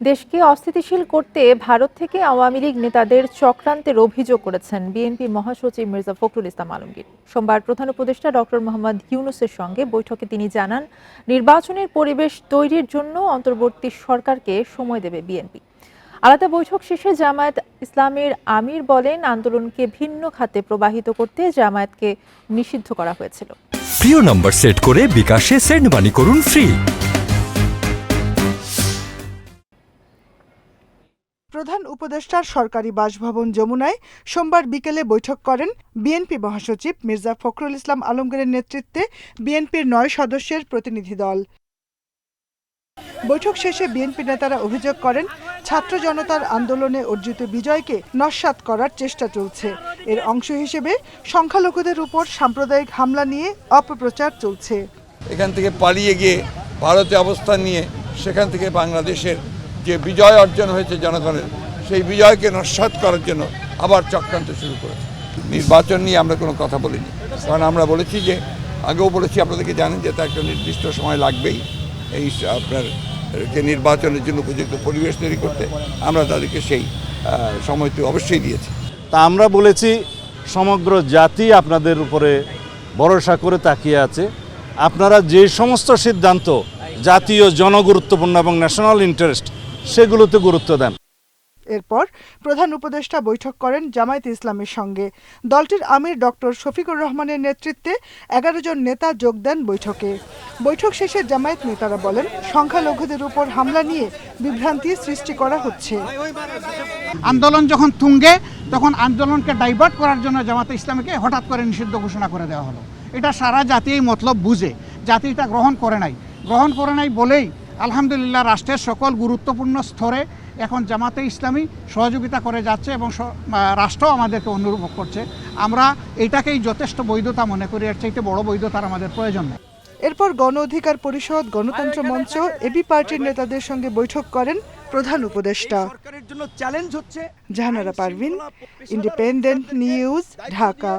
দেশকে অস্থিতিশীল করতে ভারত থেকে আওয়ামী লীগ নেতাদের চক্রান্তের অভিযোগ করেছেন বিএনপি মহাসচিব মির্জা ফখরুল ইসলাম আলমগীর। সোমবার প্রধান উপদেষ্টা ডক্টর মোহাম্মদ ইউনুসের সঙ্গে বৈঠকে তিনি জানান, নির্বাচনের পরিবেশ তৈরির জন্য অন্তর্বর্তী সরকারকে সময় দেবে বিএনপি। আলাদা বৈঠক শেষে জামায়াত ইসলামের আমির বলেন, আন্দোলনকে ভিন্ন খাতে প্রবাহিত করতে জামায়াতকে নিষিদ্ধ করা হয়েছিল। প্রিয় নম্বর সেট করে বিকাশে সেন্ড মানি করুন ফ্রি। প্রধান উপদেষ্টার সরকারি বাসভবন যমুনায় সোমবার বিকেলে বৈঠক করেন বিএনপি মহাসচিব মির্জা ফখরুল ইসলাম আলমগীরের নেতৃত্বে বিএনপির নয় সদস্যের প্রতিনিধি দল। বৈঠক শেষে বিএনপি নেতারা অভিযোগ করেন, ছাত্র জনতার আন্দোলনে অর্জিত বিজয়কে নস্যাৎ করার চেষ্টা চলছে। এর অংশ হিসেবে সংখ্যালঘুদের উপর সাম্প্রদায়িক হামলা নিয়ে অপপ্রচার চলছে। এখান থেকে পালিয়ে গিয়ে ভারতে অবস্থান নিয়ে সেখান থেকে বাংলাদেশের যে বিজয় অর্জন হয়েছে জনগণের, সেই বিজয়কে নস্যাৎ করার জন্য আবার চক্রান্ত শুরু করেছে। নির্বাচন নিয়ে আমরা কোনো কথা বলিনি। কারণ আমরা বলেছি যে, আগেও বলেছি, আপনাদেরকে জানেন যে তা একটা নির্দিষ্ট সময় লাগবেই এই আপনার কে নির্বাচনের জন্য উপযুক্ত পরিবেশ তৈরি করতে। আমরা তাদেরকে সেই সময়টি অবশ্যই দিয়েছি। তা আমরা বলেছি, সমগ্র জাতি আপনাদের উপরে ভরসা করে তাকিয়ে আছে। আপনারা যে সমস্ত সিদ্ধান্ত জাতীয় জনগুরুত্বপূর্ণ এবং ন্যাশনাল ইন্টারেস্ট সেগুলোতে গুরুত্ব দেন। এরপর প্রধান উপদেষ্টা বৈঠক করেন জামায়াত ইসলামের সঙ্গে। দলটির আমির ডক্টর শফিকুর রহমানের নেতৃত্বে এগারো জন নেতা যোগ দেন বৈঠকে। বৈঠক শেষে জামায়াত নেতারা বলেন সংখ্যালঘুদের উপর হামলা নিয়ে বিভ্রান্তি সৃষ্টি করা হচ্ছে। আন্দোলন যখন তুঙ্গে তখন আন্দোলনকে ডাইভার্ট করার জন্য জামাতে ইসলামীকে হঠাৎ করে নিষিদ্ধ ঘোষণা করে দেওয়া হলো। এটা সারা জাতি এই মতলব বুঝে। জাতি এটা গ্রহণ করে নাই। গ্রহণ করে নাই বলেই আলহামদুলিল্লাহ রাষ্ট্রের সকল গুরুত্বপূর্ণ স্তরে এখন জামাতে ইসলামী সহযোগিতা করে যাচ্ছে এবং রাষ্ট্র আমাদেরকে অনুরূপ করছে। আমরা এটাকেই যথেষ্ট বৈধতা মনে করি এর চাইতে বড় বৈধতার আমাদের প্রয়োজন নেই। এরপর গণ অধিকার পরিষদ গণতন্ত্র মঞ্চ এবি পার্টির নেতাদের সঙ্গে বৈঠক করেন প্রধান উপদেষ্টা। জন্য চ্যালেঞ্জ হচ্ছে জাহানারা পারভিন ইন্ডিপেন্ডেন্ট নিউজ ঢাকা।